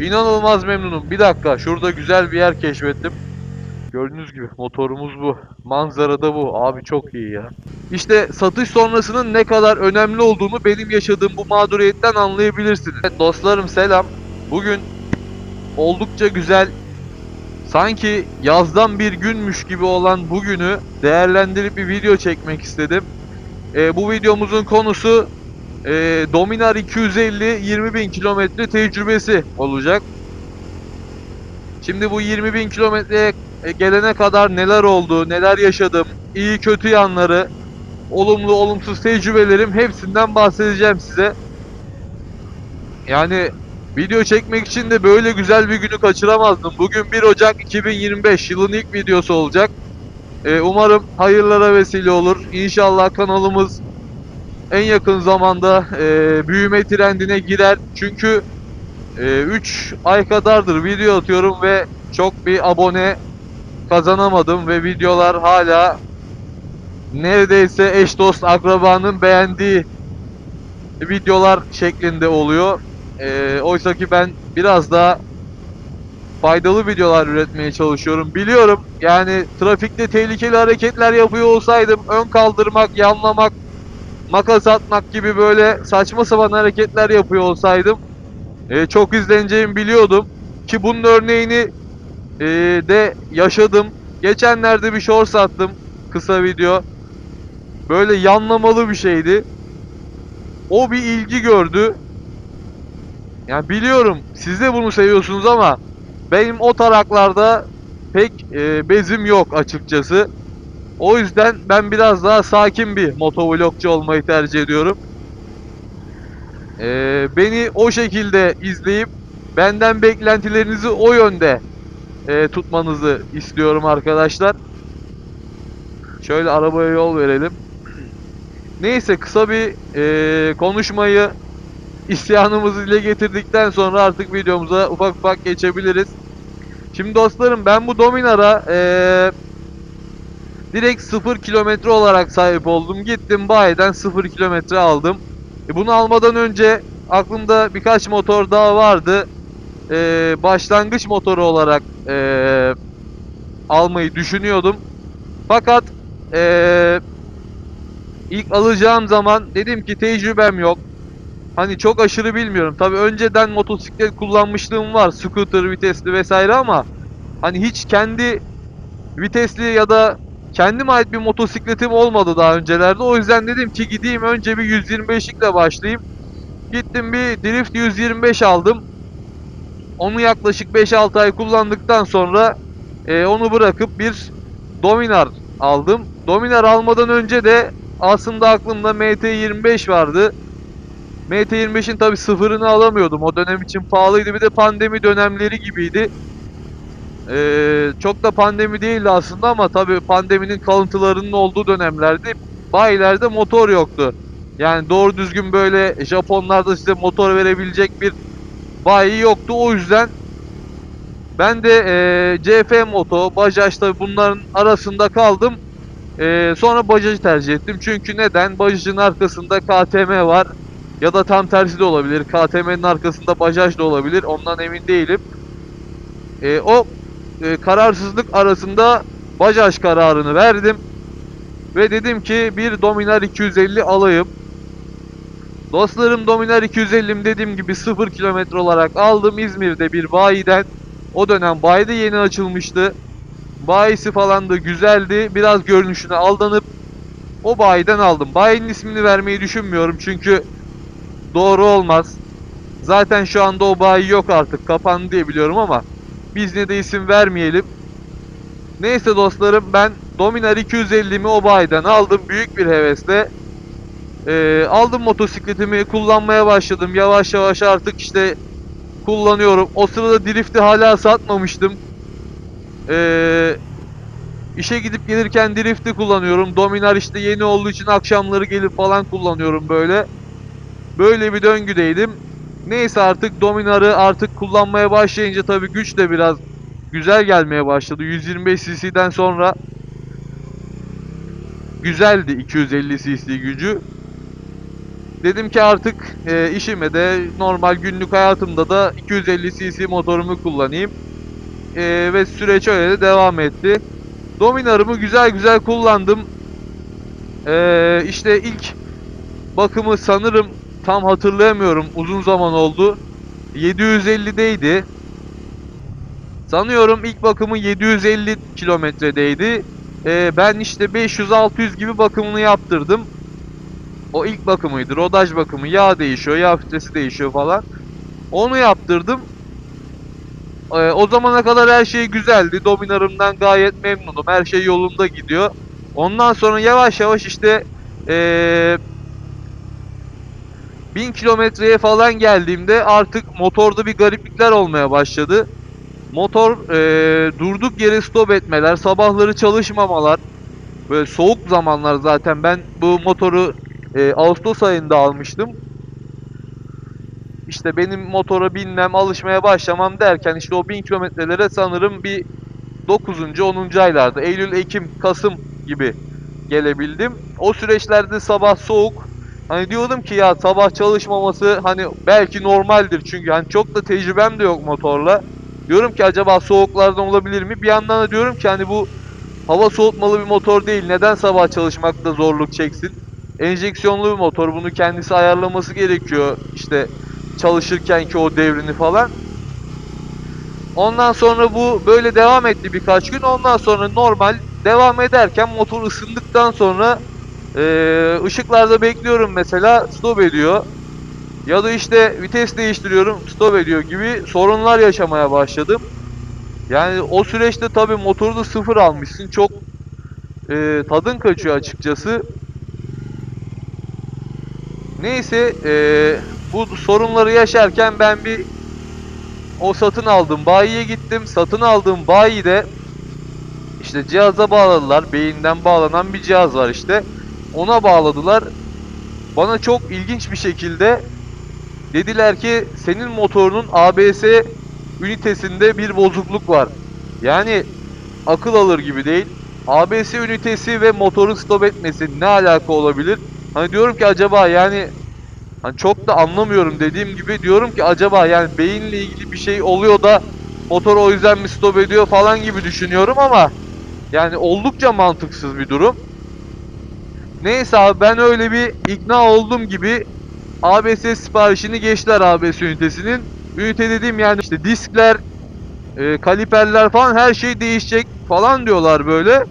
İnanılmaz memnunum. Bir dakika şurada güzel bir yer keşfettim. Gördüğünüz gibi motorumuz bu. Manzara da bu. Abi çok iyi ya. İşte satış sonrasının ne kadar önemli olduğunu benim yaşadığım bu mağduriyetten anlayabilirsiniz. Evet, dostlarım selam. Bugün oldukça güzel sanki yazdan bir günmüş gibi olan bugünü değerlendirip bir video çekmek istedim. Ee, bu videomuzun konusu e, Dominar 250 20.000 kilometre tecrübesi olacak. Şimdi bu 20.000 kilometreye e, gelene kadar neler oldu, neler yaşadım, iyi kötü yanları, olumlu olumsuz tecrübelerim hepsinden bahsedeceğim size. Yani video çekmek için de böyle güzel bir günü kaçıramazdım. Bugün 1 Ocak 2025 yılın ilk videosu olacak. Ee, umarım hayırlara vesile olur. İnşallah kanalımız en yakın zamanda e, büyüme trendine girer. Çünkü 3 ay kadardır video atıyorum ve çok bir abone kazanamadım ve videolar hala neredeyse eş dost akrabanın beğendiği videolar şeklinde oluyor. Ee, oysa ki ben biraz daha faydalı videolar üretmeye çalışıyorum. Biliyorum yani trafikte tehlikeli hareketler yapıyor olsaydım ön kaldırmak, yanlamak, makas atmak gibi böyle saçma sapan hareketler yapıyor olsaydım e, çok izleneceğimi biliyordum. Ki bunun örneğini e, de yaşadım. Geçenlerde bir shorts attım. Kısa video. Böyle yanlamalı bir şeydi. O bir ilgi gördü. Yani biliyorum siz de bunu seviyorsunuz ama benim o taraklarda pek e, bezim yok açıkçası. O yüzden ben biraz daha sakin bir motovlogcu olmayı tercih ediyorum. Ee, beni o şekilde izleyip benden beklentilerinizi o yönde e, tutmanızı istiyorum arkadaşlar. Şöyle arabaya yol verelim. Neyse kısa bir e, konuşmayı isyanımızı dile getirdikten sonra artık videomuza ufak ufak geçebiliriz. Şimdi dostlarım ben bu Dominar'a e, direkt 0 kilometre olarak sahip oldum. Gittim bayiden 0 kilometre aldım. E, bunu almadan önce aklımda birkaç motor daha vardı. E, başlangıç motoru olarak e, almayı düşünüyordum. Fakat e, ilk alacağım zaman dedim ki tecrübem yok. Hani çok aşırı bilmiyorum. Tabi önceden motosiklet kullanmışlığım var. Scooter, vitesli vesaire ama hani hiç kendi vitesli ya da kendime ait bir motosikletim olmadı daha öncelerde. O yüzden dedim ki gideyim önce bir 125'likle başlayayım. Gittim bir Drift 125 aldım. Onu yaklaşık 5-6 ay kullandıktan sonra e, onu bırakıp bir Dominar aldım. Dominar almadan önce de aslında aklımda MT25 vardı. MT25'in tabi sıfırını alamıyordum. O dönem için pahalıydı. Bir de pandemi dönemleri gibiydi. Ee, çok da pandemi değildi aslında ama tabi pandeminin kalıntılarının olduğu dönemlerde bayilerde motor yoktu. Yani doğru düzgün böyle Japonlarda size motor verebilecek bir bayi yoktu. O yüzden ben de e, CF Moto, Bajaj tabi bunların arasında kaldım. E, sonra Bajaj'ı tercih ettim. Çünkü neden? Bajaj'ın arkasında KTM var. Ya da tam tersi de olabilir. KTM'nin arkasında Bajaj da olabilir. Ondan emin değilim. E, o e, kararsızlık arasında Bajaj kararını verdim. Ve dedim ki bir Dominar 250 alayım. Dostlarım Dominar 250'm dediğim gibi 0 kilometre olarak aldım İzmir'de bir bayiden. O dönem bayide yeni açılmıştı. Bayisi falan da güzeldi. Biraz görünüşüne aldanıp o bayiden aldım. Bayinin ismini vermeyi düşünmüyorum çünkü doğru olmaz. Zaten şu anda o bayi yok artık. Kapandı diye biliyorum ama biz ne de isim vermeyelim. Neyse dostlarım ben Dominar 250'mi o bayiden aldım büyük bir hevesle. Ee, aldım motosikletimi kullanmaya başladım. Yavaş yavaş artık işte kullanıyorum. O sırada drift'i hala satmamıştım. Ee, işe gidip gelirken drift'i kullanıyorum. Dominar işte yeni olduğu için akşamları gelip falan kullanıyorum böyle. Böyle bir döngüdeydim. Neyse artık Dominar'ı artık kullanmaya başlayınca tabii güç de biraz güzel gelmeye başladı. 125 cc'den sonra güzeldi 250 cc gücü. Dedim ki artık e, işime de normal günlük hayatımda da 250 cc motorumu kullanayım. E, ve süreç öyle de devam etti. Dominar'ımı güzel güzel kullandım. E, işte ilk bakımı sanırım tam hatırlayamıyorum. Uzun zaman oldu. 750'deydi. Sanıyorum ilk bakımı 750 kilometredeydi. E, ben işte 500-600 gibi bakımını yaptırdım. O ilk bakımıydı. Rodaj bakımı. Yağ değişiyor, yağ filtresi değişiyor falan. Onu yaptırdım. Ee, o zamana kadar her şey güzeldi. Dominarımdan gayet memnunum. Her şey yolunda gidiyor. Ondan sonra yavaş yavaş işte ee, 1000 kilometreye falan geldiğimde artık motorda bir gariplikler olmaya başladı. Motor ee, durduk yere stop etmeler, sabahları çalışmamalar, böyle soğuk zamanlar zaten ben bu motoru e, Ağustos ayında almıştım. İşte benim motora binmem, alışmaya başlamam derken işte o 1000 kilometrelere sanırım bir 9. 10. aylarda Eylül, Ekim, Kasım gibi gelebildim. O süreçlerde sabah soğuk. Hani diyordum ki ya sabah çalışmaması hani belki normaldir çünkü hani çok da tecrübem de yok motorla. Diyorum ki acaba soğuklardan olabilir mi? Bir yandan da diyorum ki hani bu hava soğutmalı bir motor değil. Neden sabah çalışmakta zorluk çeksin? enjeksiyonlu bir motor. Bunu kendisi ayarlaması gerekiyor. İşte çalışırken ki o devrini falan. Ondan sonra bu böyle devam etti birkaç gün. Ondan sonra normal devam ederken motor ısındıktan sonra e, ışıklarda bekliyorum mesela stop ediyor. Ya da işte vites değiştiriyorum stop ediyor gibi sorunlar yaşamaya başladım. Yani o süreçte tabi motoru da sıfır almışsın. Çok e, tadın kaçıyor açıkçası. Neyse eee, bu sorunları yaşarken ben bir o satın aldım bayiye gittim. Satın aldığım bayide işte cihaza bağladılar. Beyinden bağlanan bir cihaz var işte. Ona bağladılar. Bana çok ilginç bir şekilde dediler ki senin motorunun ABS ünitesinde bir bozukluk var. Yani akıl alır gibi değil. ABS ünitesi ve motorun stop etmesi ne alaka olabilir? Hani diyorum ki acaba yani hani çok da anlamıyorum dediğim gibi diyorum ki acaba yani beyinle ilgili bir şey oluyor da motor o yüzden mi stop ediyor falan gibi düşünüyorum ama yani oldukça mantıksız bir durum. Neyse abi ben öyle bir ikna oldum gibi ABS siparişini geçtiler ABS ünitesinin. Ünite dediğim yani işte diskler, e, kaliperler falan her şey değişecek falan diyorlar böyle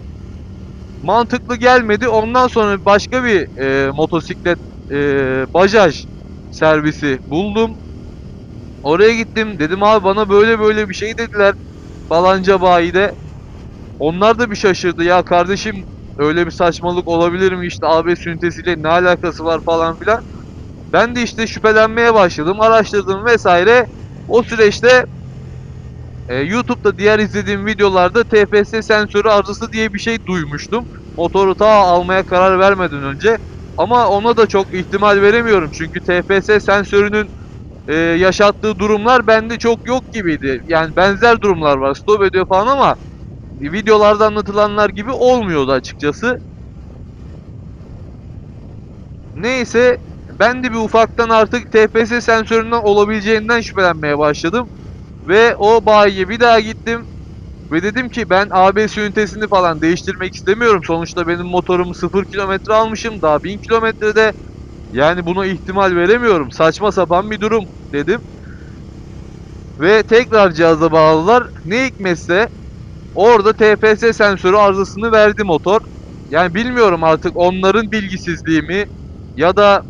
mantıklı gelmedi. Ondan sonra başka bir e, motosiklet e, bajaj servisi buldum. Oraya gittim. Dedim abi bana böyle böyle bir şey dediler. Falanca bayide. Onlar da bir şaşırdı. Ya kardeşim öyle bir saçmalık olabilir mi? İşte ABS ünitesiyle ne alakası var falan filan. Ben de işte şüphelenmeye başladım. Araştırdım vesaire. O süreçte e, YouTube'da diğer izlediğim videolarda TFS sensörü arızası diye bir şey duymuştum. Motoru ta almaya karar vermeden önce. Ama ona da çok ihtimal veremiyorum. Çünkü TFS sensörünün e, yaşattığı durumlar bende çok yok gibiydi. Yani benzer durumlar var. Stop ediyor falan ama videolarda anlatılanlar gibi olmuyordu açıkçası. Neyse ben de bir ufaktan artık TPS sensöründen olabileceğinden şüphelenmeye başladım. Ve o bayiye bir daha gittim. Ve dedim ki ben ABS ünitesini falan değiştirmek istemiyorum. Sonuçta benim motorumu 0 kilometre almışım. Daha 1000 kilometrede. Yani buna ihtimal veremiyorum. Saçma sapan bir durum dedim. Ve tekrar cihaza bağladılar. Ne hikmetse orada TPS sensörü arızasını verdi motor. Yani bilmiyorum artık onların bilgisizliği mi ya da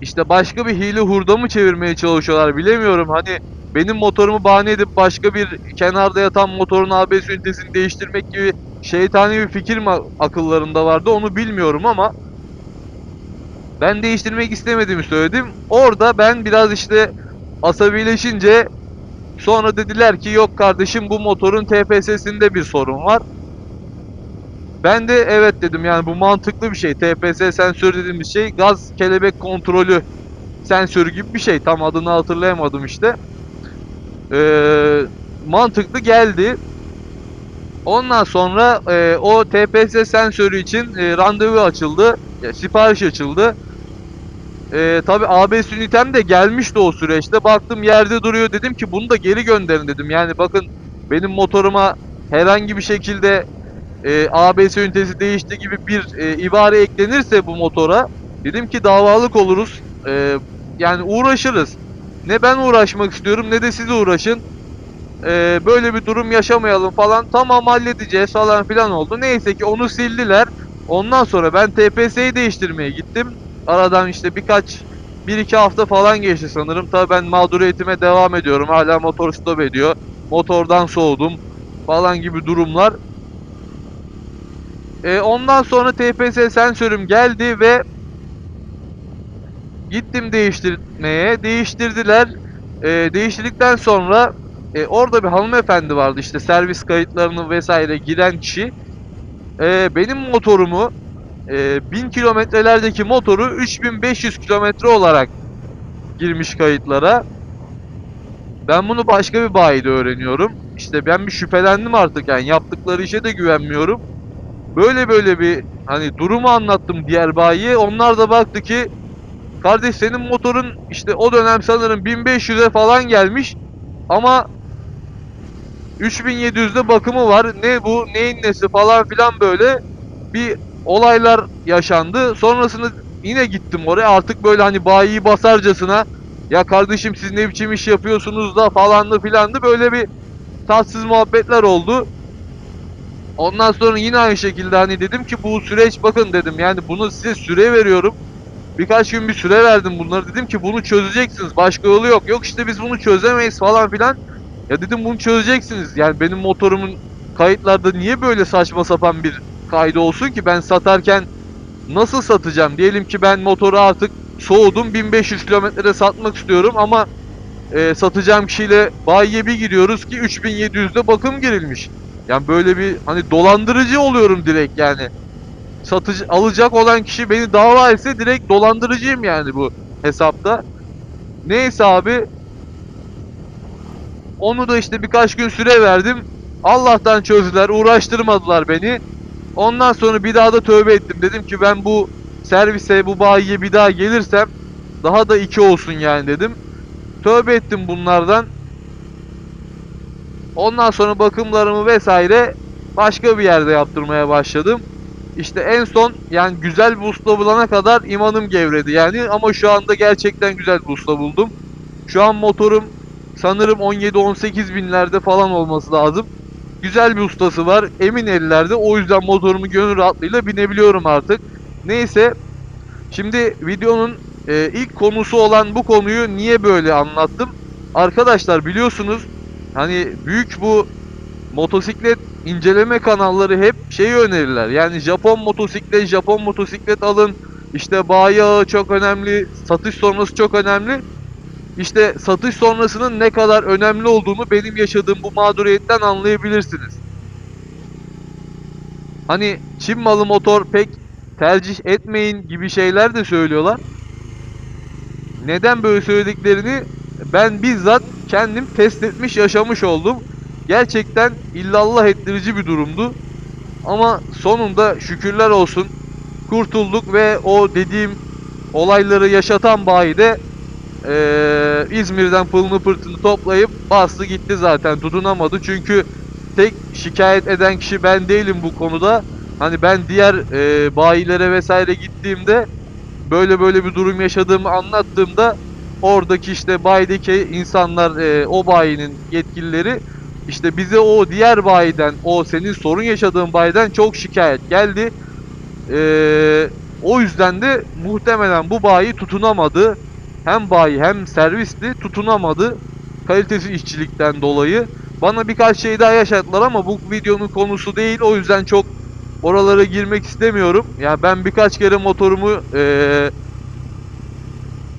işte başka bir hile hurda mı çevirmeye çalışıyorlar bilemiyorum. Hani benim motorumu bahane edip başka bir kenarda yatan motorun ABS ünitesini değiştirmek gibi şeytani bir fikir mi akıllarında vardı onu bilmiyorum ama ben değiştirmek istemediğimi söyledim. Orada ben biraz işte asabileşince sonra dediler ki yok kardeşim bu motorun TPS'sinde bir sorun var. Ben de evet dedim yani bu mantıklı bir şey. TPS sensörü dediğimiz şey gaz kelebek kontrolü sensörü gibi bir şey. Tam adını hatırlayamadım işte. Ee, mantıklı geldi. Ondan sonra e, o TPS sensörü için e, randevu açıldı. e, sipariş açıldı. Ee, tabi ABS ünitem de gelmişti o süreçte. Baktım yerde duruyor dedim ki bunu da geri gönderin dedim. Yani bakın benim motoruma herhangi bir şekilde e, ABS ünitesi değişti gibi bir e, ibare eklenirse bu motora dedim ki davalık oluruz. E, yani uğraşırız. Ne ben uğraşmak istiyorum ne de siz uğraşın. E, böyle bir durum yaşamayalım falan. Tamam halledeceğiz falan filan oldu. Neyse ki onu sildiler. Ondan sonra ben TPS'yi değiştirmeye gittim. Aradan işte birkaç bir iki hafta falan geçti sanırım. Tabii ben mağduriyetime devam ediyorum. Hala motor stop ediyor. Motordan soğudum falan gibi durumlar. E, ondan sonra TPS sensörüm geldi ve gittim değiştirmeye. Değiştirdiler. E, değiştirdikten sonra e, orada bir hanımefendi vardı işte servis kayıtlarını vesaire giren kişi. E, benim motorumu e, 1000 kilometrelerdeki motoru 3500 kilometre olarak girmiş kayıtlara. Ben bunu başka bir bayide öğreniyorum. İşte ben bir şüphelendim artık yani yaptıkları işe de güvenmiyorum. Böyle böyle bir hani durumu anlattım diğer bayiye. Onlar da baktı ki kardeş senin motorun işte o dönem sanırım 1500'e falan gelmiş ama 3700'de bakımı var. Ne bu neyin nesi falan filan böyle bir olaylar yaşandı. Sonrasında yine gittim oraya artık böyle hani bayiyi basarcasına ya kardeşim siz ne biçim iş yapıyorsunuz da falanlı filandı böyle bir tatsız muhabbetler oldu. Ondan sonra yine aynı şekilde hani dedim ki bu süreç bakın dedim yani bunu size süre veriyorum. Birkaç gün bir süre verdim bunları dedim ki bunu çözeceksiniz başka yolu yok. Yok işte biz bunu çözemeyiz falan filan. Ya dedim bunu çözeceksiniz. Yani benim motorumun kayıtlarda niye böyle saçma sapan bir kaydı olsun ki ben satarken nasıl satacağım? Diyelim ki ben motoru artık soğudum 1500 kilometrede satmak istiyorum ama e, satacağım kişiyle bayiye bir giriyoruz ki 3700'de bakım girilmiş. Yani böyle bir hani dolandırıcı oluyorum direkt yani. Satıcı alacak olan kişi beni dava etse direkt dolandırıcıyım yani bu hesapta. Neyse abi onu da işte birkaç gün süre verdim. Allah'tan çözdüler, uğraştırmadılar beni. Ondan sonra bir daha da tövbe ettim. Dedim ki ben bu servise, bu bayiye bir daha gelirsem daha da iki olsun yani dedim. Tövbe ettim bunlardan. Ondan sonra bakımlarımı vesaire başka bir yerde yaptırmaya başladım. İşte en son yani güzel bir usta bulana kadar imanım gevredi yani ama şu anda gerçekten güzel bir usta buldum. Şu an motorum sanırım 17-18 binlerde falan olması lazım. Güzel bir ustası var. Emin ellerde. O yüzden motorumu gönül rahatlığıyla binebiliyorum artık. Neyse. Şimdi videonun e, ilk konusu olan bu konuyu niye böyle anlattım? Arkadaşlar biliyorsunuz hani büyük bu motosiklet inceleme kanalları hep şeyi önerirler. Yani Japon motosiklet, Japon motosiklet alın. İşte bayağı çok önemli, satış sonrası çok önemli. İşte satış sonrasının ne kadar önemli olduğunu benim yaşadığım bu mağduriyetten anlayabilirsiniz. Hani Çin malı motor pek tercih etmeyin gibi şeyler de söylüyorlar. Neden böyle söylediklerini ben bizzat kendim test etmiş yaşamış oldum. Gerçekten illallah ettirici bir durumdu. Ama sonunda şükürler olsun kurtulduk ve o dediğim olayları yaşatan bayi de ee, İzmir'den pılını pırtını toplayıp bastı gitti zaten. Tutunamadı çünkü tek şikayet eden kişi ben değilim bu konuda. Hani ben diğer e, bayilere vesaire gittiğimde böyle böyle bir durum yaşadığımı anlattığımda oradaki işte bayideki insanlar e, o bayinin yetkilileri işte bize o diğer bayiden o senin sorun yaşadığın bayiden çok şikayet geldi. E, o yüzden de muhtemelen bu bayi tutunamadı hem bayi hem servisti tutunamadı kalitesiz işçilikten dolayı. Bana birkaç şey daha yaşattılar ama bu videonun konusu değil. O yüzden çok oralara girmek istemiyorum. Yani ben birkaç kere motorumu ee,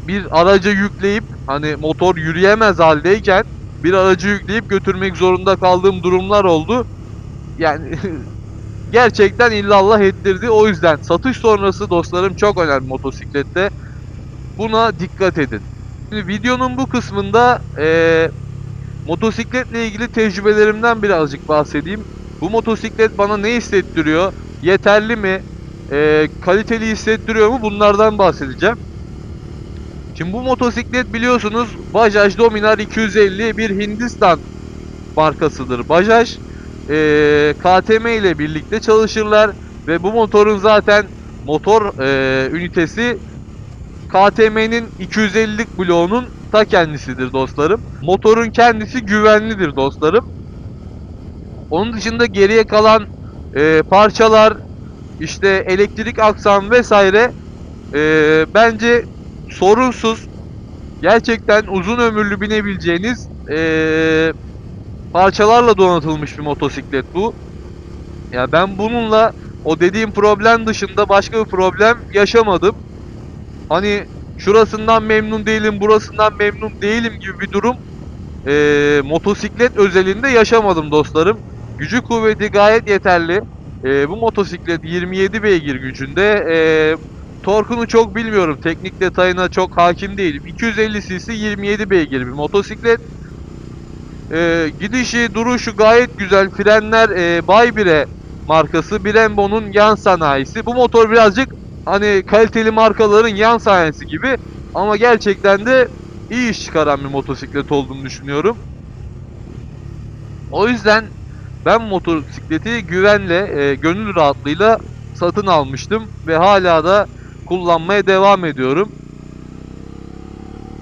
bir araca yükleyip hani motor yürüyemez haldeyken bir aracı yükleyip götürmek zorunda kaldığım durumlar oldu. Yani gerçekten illallah ettirdi. O yüzden satış sonrası dostlarım çok önemli motosiklette. Buna dikkat edin. Şimdi videonun bu kısmında e, motosikletle ilgili tecrübelerimden birazcık bahsedeyim. Bu motosiklet bana ne hissettiriyor? Yeterli mi? E, kaliteli hissettiriyor mu? Bunlardan bahsedeceğim. Şimdi bu motosiklet biliyorsunuz Bajaj Dominar 250 bir Hindistan markasıdır. Bajaj eee, KTM ile birlikte çalışırlar ve bu motorun zaten motor eee, ünitesi KTM'nin 250'lik bloğunun ta kendisidir dostlarım. Motorun kendisi güvenlidir dostlarım. Onun dışında geriye kalan eee, parçalar işte elektrik aksam vesaire eee, bence sorunsuz gerçekten uzun ömürlü binebileceğiniz eee, parçalarla donatılmış bir motosiklet bu. Ya ben bununla o dediğim problem dışında başka bir problem yaşamadım. Hani şurasından memnun değilim, burasından memnun değilim gibi bir durum eee, motosiklet özelinde yaşamadım dostlarım. Gücü kuvveti gayet yeterli. Eee, bu motosiklet 27 beygir gücünde. Eee torkunu çok bilmiyorum. Teknik detayına çok hakim değilim. 250 cc 27 beygir bir motosiklet. Ee, gidişi, duruşu gayet güzel. Frenler e, Bay 1'e markası. Brembo'nun yan sanayisi. Bu motor birazcık hani kaliteli markaların yan sanayisi gibi ama gerçekten de iyi iş çıkaran bir motosiklet olduğunu düşünüyorum. O yüzden ben motosikleti güvenle, e, gönül rahatlığıyla satın almıştım ve hala da kullanmaya devam ediyorum.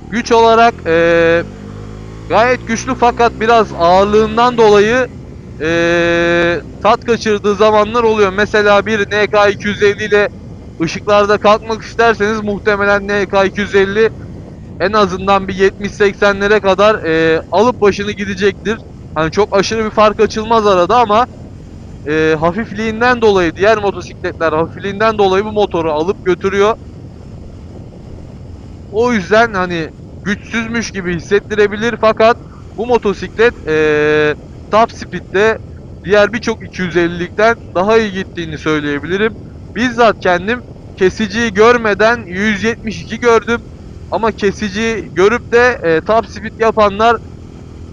Güç olarak e, gayet güçlü fakat biraz ağırlığından dolayı e, tat kaçırdığı zamanlar oluyor. Mesela bir NK 250 ile ışıklarda kalkmak isterseniz muhtemelen NK 250 en azından bir 70-80'lere kadar e, alıp başını gidecektir. Hani çok aşırı bir fark açılmaz arada ama e, hafifliğinden dolayı diğer motosikletler hafifliğinden dolayı bu motoru alıp götürüyor. O yüzden hani güçsüzmüş gibi hissettirebilir fakat bu motosiklet e, top speed'de diğer birçok 250'likten daha iyi gittiğini söyleyebilirim. Bizzat kendim kesiciyi görmeden 172 gördüm. Ama kesici görüp de e, top speed yapanlar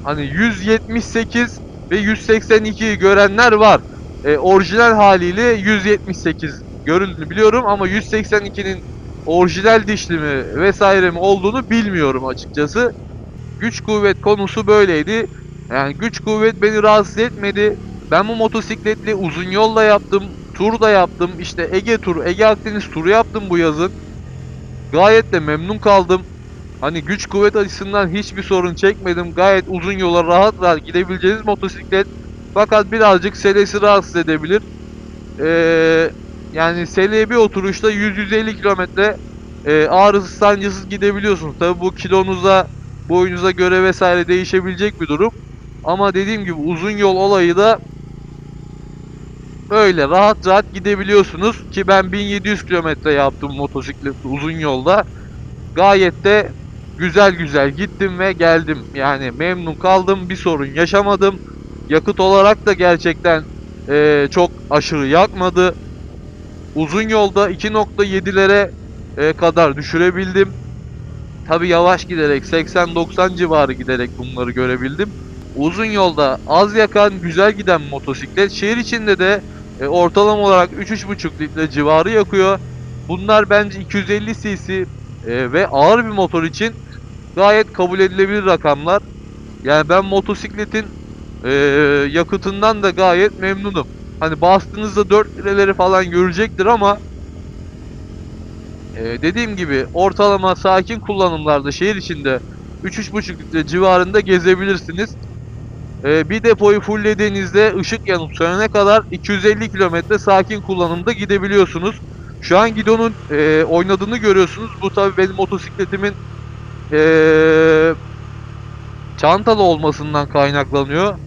hani 178 ve 182'yi görenler var. E, orijinal haliyle 178 görüldüğünü biliyorum ama 182'nin orijinal dişli mi vesaire mi olduğunu bilmiyorum açıkçası. Güç kuvvet konusu böyleydi. Yani güç kuvvet beni rahatsız etmedi. Ben bu motosikletle uzun yolla yaptım. Tur da yaptım. İşte Ege turu, Ege Akdeniz turu yaptım bu yazın. Gayet de memnun kaldım. Hani güç kuvvet açısından hiçbir sorun çekmedim. Gayet uzun yola rahat rahat gidebileceğiniz motosiklet. Fakat birazcık selesi rahatsız edebilir. Ee, yani seleye bir oturuşta 100-150 kilometre e, ağrısız sancısız gidebiliyorsunuz. Tabi bu kilonuza, boyunuza göre vesaire değişebilecek bir durum. Ama dediğim gibi uzun yol olayı da böyle rahat rahat gidebiliyorsunuz. Ki ben 1700 kilometre yaptım motosiklet uzun yolda. Gayet de güzel güzel gittim ve geldim. Yani memnun kaldım. Bir sorun yaşamadım. Yakıt olarak da gerçekten eee, çok aşırı yakmadı. Uzun yolda 2.7'lere e, kadar düşürebildim. Tabi yavaş giderek 80-90 civarı giderek bunları görebildim. Uzun yolda az yakan güzel giden motosiklet. Şehir içinde de e, ortalama olarak 3-3.5 litre civarı yakıyor. Bunlar bence 250 cc e, ve ağır bir motor için gayet kabul edilebilir rakamlar. Yani ben motosikletin e, yakıtından da gayet memnunum. Hani bastığınızda 4 lireleri falan görecektir ama e, dediğim gibi ortalama sakin kullanımlarda şehir içinde 3-3.5 litre civarında gezebilirsiniz. E, bir depoyu fulllediğinizde ışık yanıp sönene kadar 250 kilometre sakin kullanımda gidebiliyorsunuz. Şu an Gidon'un e, oynadığını görüyorsunuz. Bu tabi benim motosikletimin e, çantalı olmasından kaynaklanıyor.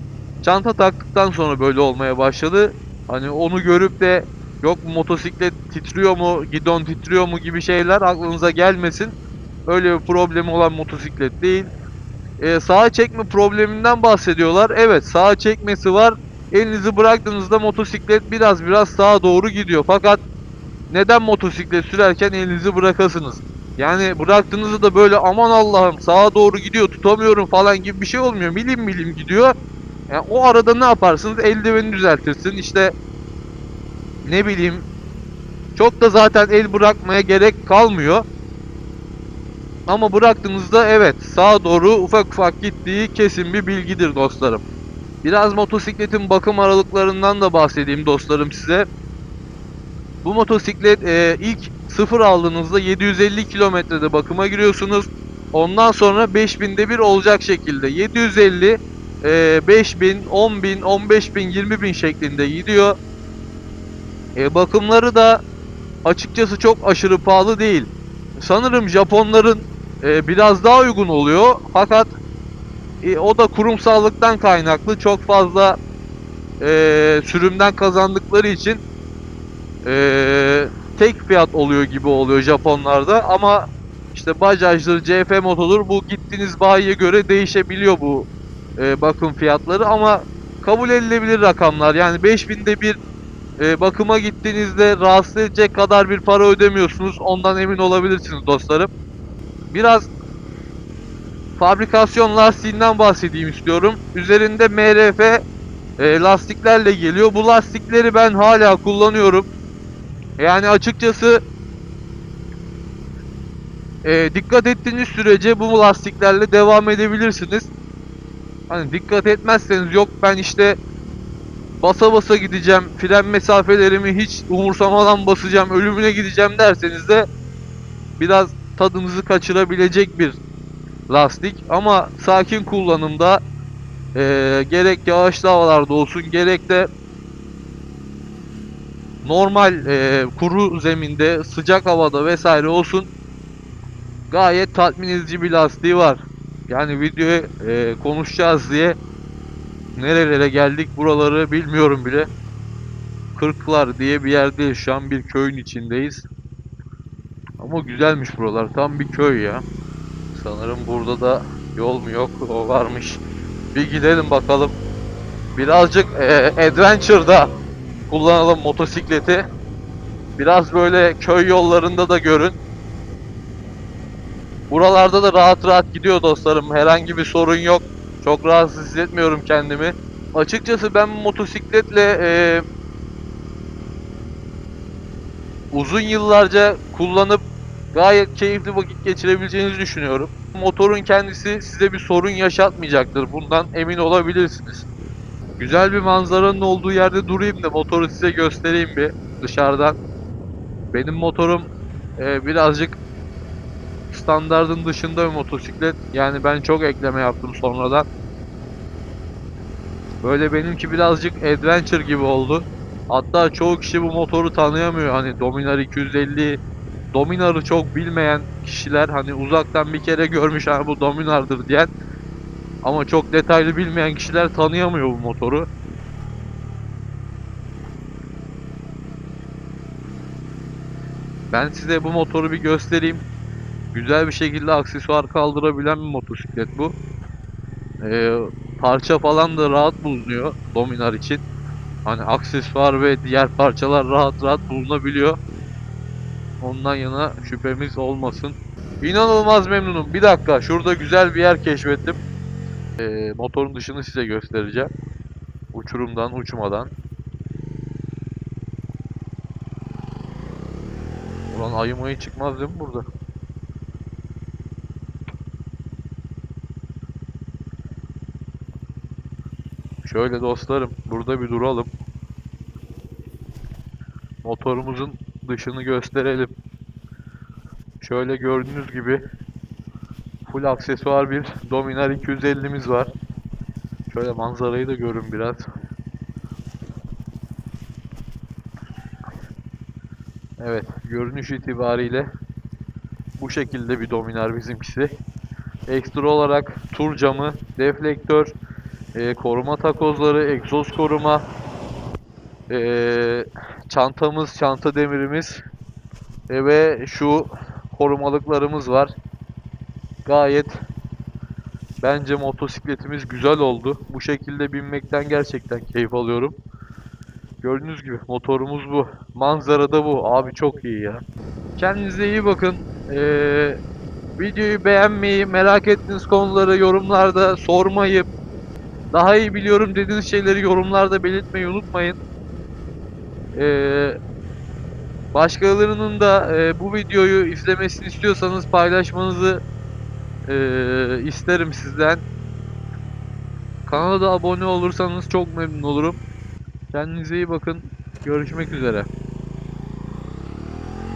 Çanta taktıktan sonra böyle olmaya başladı. Hani onu görüp de yok motosiklet titriyor mu, gidon titriyor mu gibi şeyler aklınıza gelmesin. Öyle bir problemi olan motosiklet değil. Ee, sağa çekme probleminden bahsediyorlar. Evet sağa çekmesi var. Elinizi bıraktığınızda motosiklet biraz biraz sağa doğru gidiyor. Fakat neden motosiklet sürerken elinizi bırakasınız? Yani bıraktığınızda da böyle aman Allah'ım sağa doğru gidiyor tutamıyorum falan gibi bir şey olmuyor. Milim milim gidiyor. Yani o arada ne yaparsınız? Eldiveni düzeltirsin. İşte ne bileyim çok da zaten el bırakmaya gerek kalmıyor. Ama bıraktığınızda evet sağa doğru ufak ufak gittiği kesin bir bilgidir dostlarım. Biraz motosikletin bakım aralıklarından da bahsedeyim dostlarım size. Bu motosiklet e, ilk sıfır aldığınızda 750 kilometrede bakıma giriyorsunuz. Ondan sonra 5000'de bir olacak şekilde 750, e, 5000, 10000, 15000, 20000 şeklinde gidiyor. E, bakımları da açıkçası çok aşırı pahalı değil. Sanırım Japonların e, biraz daha uygun oluyor. Fakat e, o da kurumsallıktan kaynaklı çok fazla e, sürümden kazandıkları için e, tek fiyat oluyor gibi oluyor Japonlarda ama işte Bajaj'dır, CF motodur bu gittiğiniz bayiye göre değişebiliyor bu e, bakım fiyatları ama kabul edilebilir rakamlar. Yani 5000'de bir e, bakıma gittiğinizde rahatsız edecek kadar bir para ödemiyorsunuz. Ondan emin olabilirsiniz dostlarım. Biraz fabrikasyon lastiğinden bahsedeyim istiyorum. Üzerinde MRF e, lastiklerle geliyor. Bu lastikleri ben hala kullanıyorum. Yani açıkçası e, dikkat ettiğiniz sürece bu lastiklerle devam edebilirsiniz. Hani dikkat etmezseniz yok ben işte basa basa gideceğim, fren mesafelerimi hiç umursamadan basacağım, ölümüne gideceğim derseniz de biraz tadınızı kaçırabilecek bir lastik ama sakin kullanımda eee, gerek yağışlı havalarda olsun gerek de normal eee, kuru zeminde sıcak havada vesaire olsun gayet tatmin edici bir lastiği var. Yani videoya eee, konuşacağız diye nerelere geldik buraları bilmiyorum bile. Kırklar diye bir yerdeyiz şu an bir köyün içindeyiz. Ama güzelmiş buralar tam bir köy ya. Sanırım burada da yol mu yok o varmış. Bir gidelim bakalım. Birazcık eee adventure'da kullanalım motosikleti. Biraz böyle köy yollarında da görün. Buralarda da rahat rahat gidiyor dostlarım. Herhangi bir sorun yok. Çok rahatsız hissetmiyorum kendimi. Açıkçası ben motosikletle eee, uzun yıllarca kullanıp gayet keyifli vakit geçirebileceğinizi düşünüyorum. Motorun kendisi size bir sorun yaşatmayacaktır. Bundan emin olabilirsiniz. Güzel bir manzaranın olduğu yerde durayım da motoru size göstereyim bir dışarıdan. Benim motorum eee, birazcık standardın dışında bir motosiklet. Yani ben çok ekleme yaptım sonradan. Böyle benimki birazcık adventure gibi oldu. Hatta çoğu kişi bu motoru tanıyamıyor. Hani Dominar 250 Dominar'ı çok bilmeyen kişiler hani uzaktan bir kere görmüş ha bu Dominar'dır diyen ama çok detaylı bilmeyen kişiler tanıyamıyor bu motoru. Ben size bu motoru bir göstereyim. Güzel bir şekilde aksesuar kaldırabilen bir motosiklet bu. Ee, parça falan da rahat bulunuyor Dominar için. Hani aksesuar ve diğer parçalar rahat rahat bulunabiliyor. Ondan yana şüphemiz olmasın. İnanılmaz memnunum. Bir dakika şurada güzel bir yer keşfettim. Ee, motorun dışını size göstereceğim. Uçurumdan uçmadan. Ulan ayı mayı çıkmaz değil mi burada? Şöyle dostlarım burada bir duralım. Motorumuzun dışını gösterelim. Şöyle gördüğünüz gibi full aksesuar bir Dominar 250'miz var. Şöyle manzarayı da görün biraz. Evet, görünüş itibariyle bu şekilde bir Dominar bizimkisi. Ekstra olarak tur camı, deflektör, e, koruma takozları, egzoz koruma, e, çantamız, çanta demirimiz e, ve şu korumalıklarımız var. Gayet bence motosikletimiz güzel oldu. Bu şekilde binmekten gerçekten keyif alıyorum. Gördüğünüz gibi motorumuz bu. Manzara da bu. Abi çok iyi ya. Kendinize iyi bakın. Ee, videoyu beğenmeyi, merak ettiğiniz konuları yorumlarda sormayı, daha iyi biliyorum dediğiniz şeyleri yorumlarda belirtmeyi unutmayın. Ee, başkalarının da e, bu videoyu izlemesini istiyorsanız paylaşmanızı Ee, isterim sizden. Kanala da abone olursanız çok memnun olurum. Kendinize iyi bakın. Görüşmek üzere.